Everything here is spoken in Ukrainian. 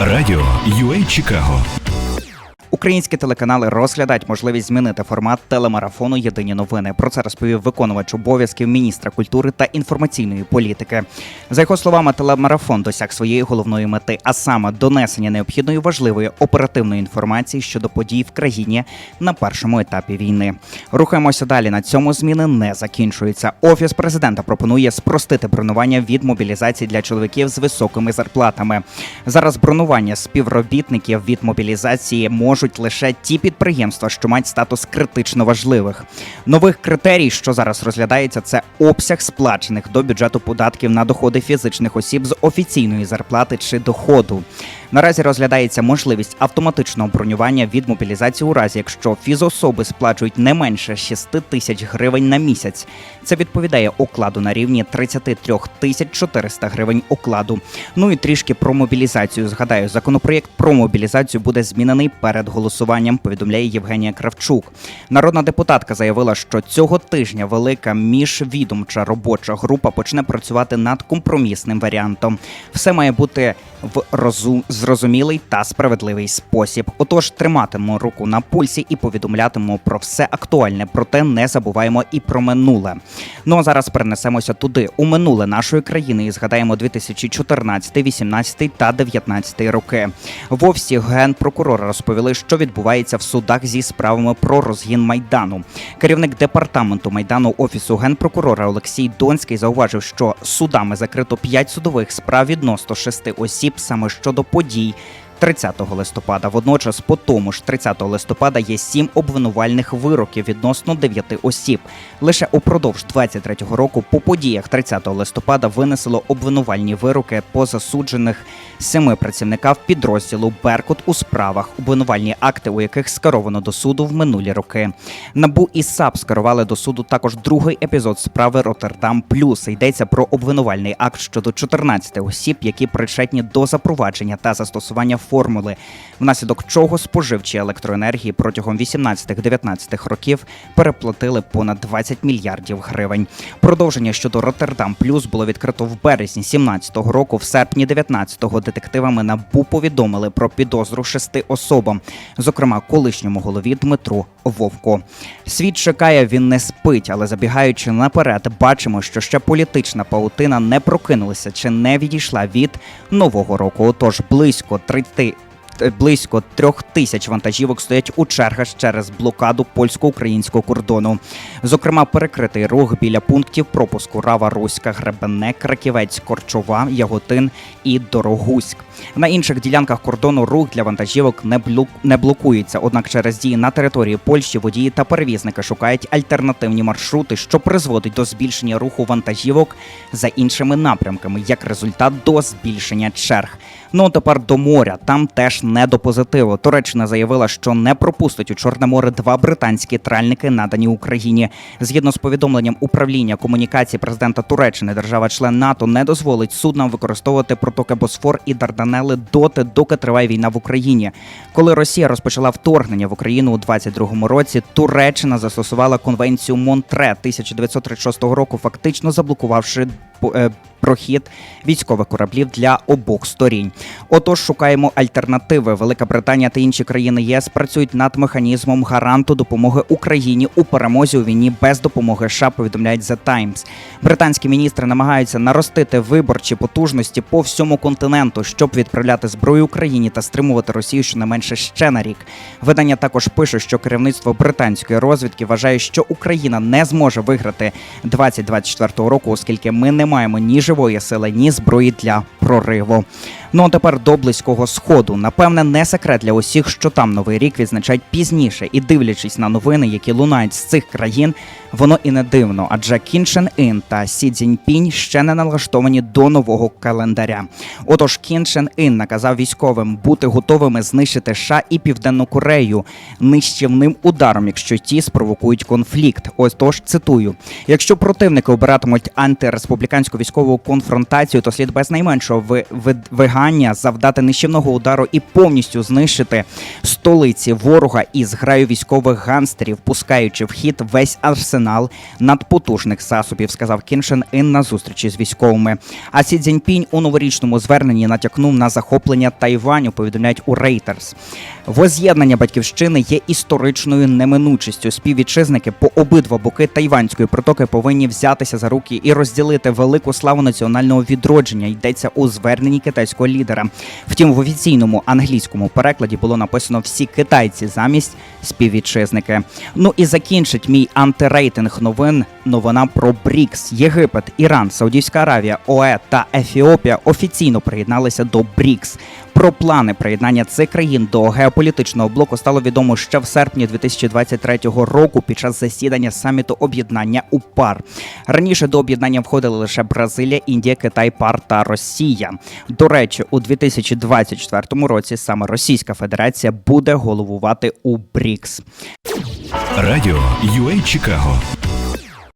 Радіо UA Чикаго. Українські телеканали розглядають можливість змінити формат телемарафону Єдині новини. Про це розповів виконувач обов'язків міністра культури та інформаційної політики. За його словами, телемарафон досяг своєї головної мети, а саме донесення необхідної важливої оперативної інформації щодо подій в країні на першому етапі війни. Рухаємося далі. На цьому зміни не закінчуються. Офіс президента пропонує спростити бронювання від мобілізації для чоловіків з високими зарплатами. Зараз бронювання співробітників від мобілізації можуть лише ті підприємства, що мають статус критично важливих. Нових критерій, що зараз розглядається, це обсяг сплачених до бюджету податків на доходи фізичних осіб з офіційної зарплати чи доходу. Наразі розглядається можливість автоматичного бронювання від мобілізації у разі, якщо фізособи сплачують не менше 6 тисяч гривень на місяць. Це відповідає окладу на рівні 33 тисяч 400 гривень окладу. Ну і трішки про мобілізацію. Згадаю, законопроєкт про мобілізацію буде змінений перед голосуванням. Повідомляє Євгенія Кравчук. Народна депутатка заявила, що цього тижня велика міжвідомча робоча група почне працювати над компромісним варіантом. Все має бути в розум зрозумілий та справедливий спосіб. Отож, триматимемо руку на пульсі і повідомлятимемо про все актуальне. Проте не забуваємо і про минуле. Ну а зараз перенесемося туди, у минуле нашої країни, і згадаємо 2014, 18 та 19 роки. В офісі розповіли, що відбувається в судах зі справами про розгін майдану. Керівник департаменту майдану офісу генпрокурора Олексій Донський зауважив, що судами закрито 5 судових справ відносно 6 осіб саме щодо подій. G. 30 листопада. Водночас, по тому ж 30 листопада є сім обвинувальних вироків відносно 9 осіб. Лише упродовж 23-го року по подіях 30 листопада винесло обвинувальні вироки по засуджених семи працівників підрозділу Беркут у справах, обвинувальні акти, у яких скеровано до суду в минулі роки. Набу і САП скерували до суду також другий епізод справи Роттердам Плюс. Йдеться про обвинувальний акт щодо 14 осіб, які причетні до запровадження та застосування формули, внаслідок чого споживчі електроенергії протягом 18-19 років переплатили понад 20 мільярдів гривень. Продовження щодо Роттердам Плюс було відкрито в березні 17-го року. В серпні 19-го детективами НАБУ повідомили про підозру шести особам, зокрема колишньому голові Дмитру Вовко. Світ чекає, він не спить, але забігаючи наперед, бачимо, що ще політична паутина не прокинулася чи не відійшла від нового року. Отож, близько 30ติ Близько трьох тисяч вантажівок стоять у чергах через блокаду польсько-українського кордону. Зокрема, перекритий рух біля пунктів пропуску Рава Руська, Гребене, Краківець, Корчова, Яготин і Дорогуськ. На інших ділянках кордону рух для вантажівок не не блокується. Однак через дії на території Польщі водії та перевізники шукають альтернативні маршрути, що призводить до збільшення руху вантажівок за іншими напрямками, як результат до збільшення черг. Ну а тепер до моря. Там теж не до позитиву. Туреччина заявила, що не пропустить у Чорне море два британські тральники, надані Україні. Згідно з повідомленням управління комунікації президента Туреччини, держава-член НАТО не дозволить суднам використовувати протоки Босфор і Дарданели доти, доки триває війна в Україні. Коли Росія розпочала вторгнення в Україну у 22-му році, Туреччина застосувала конвенцію Монтре 1936 року, фактично заблокувавши прохід військових кораблів для обох сторін. Отож, шукаємо альтернативи. Велика Британія та інші країни ЄС працюють над механізмом гаранту допомоги Україні у перемозі у війні без допомоги. США, повідомляють The Times. Британські міністри намагаються наростити виборчі потужності по всьому континенту, щоб відправляти зброю Україні та стримувати Росію щонайменше ще на рік. Видання також пише, що керівництво британської розвідки вважає, що Україна не зможе виграти 2024 року, оскільки ми не маємо ні живої сили, ні зброї для прориву. Ну а тепер до близького сходу. Напевне, не секрет для усіх, що там новий рік відзначають пізніше, і дивлячись на новини, які лунають з цих країн, воно і не дивно, адже Кін Ін та Сі Цзіньпінь ще не налаштовані до нового календаря. Отож, Кін Ін наказав військовим бути готовими знищити США і Південну Корею нищівним ударом, якщо ті спровокують конфлікт. Ось тож цитую: якщо противники обиратимуть антиреспубліканську військову конфронтацію, то слід без найменшого ви, ви, вигадувати намагання завдати нищівного удару і повністю знищити столиці ворога із граю військових ганстерів, пускаючи в хід весь арсенал надпотужних засобів, сказав Кіншин Ін на зустрічі з військовими. А Сі Цзіньпінь у новорічному зверненні натякнув на захоплення Тайваню. Повідомляють у Reuters. Воз'єднання батьківщини є історичною неминучістю. Співвітчизники по обидва боки тайванської протоки повинні взятися за руки і розділити велику славу національного відродження. Йдеться у зверненні китайського лідера. Втім, в офіційному англійському перекладі було написано всі китайці замість співвітчизники. Ну і закінчить мій антирейтинг новин. Новина про БРІКС. Єгипет, Іран, Саудівська Аравія, ОЕ та Ефіопія офіційно приєдналися до БРІКС. Про плани приєднання цих країн до геополітичного блоку стало відомо ще в серпні 2023 року під час засідання саміту об'єднання УПАР. Раніше до об'єднання входили лише Бразилія, Індія, Китай, ПАР та Росія. До речі, у 2024 році саме Російська Федерація буде головувати у БРІКС. Радіо UA Чикаго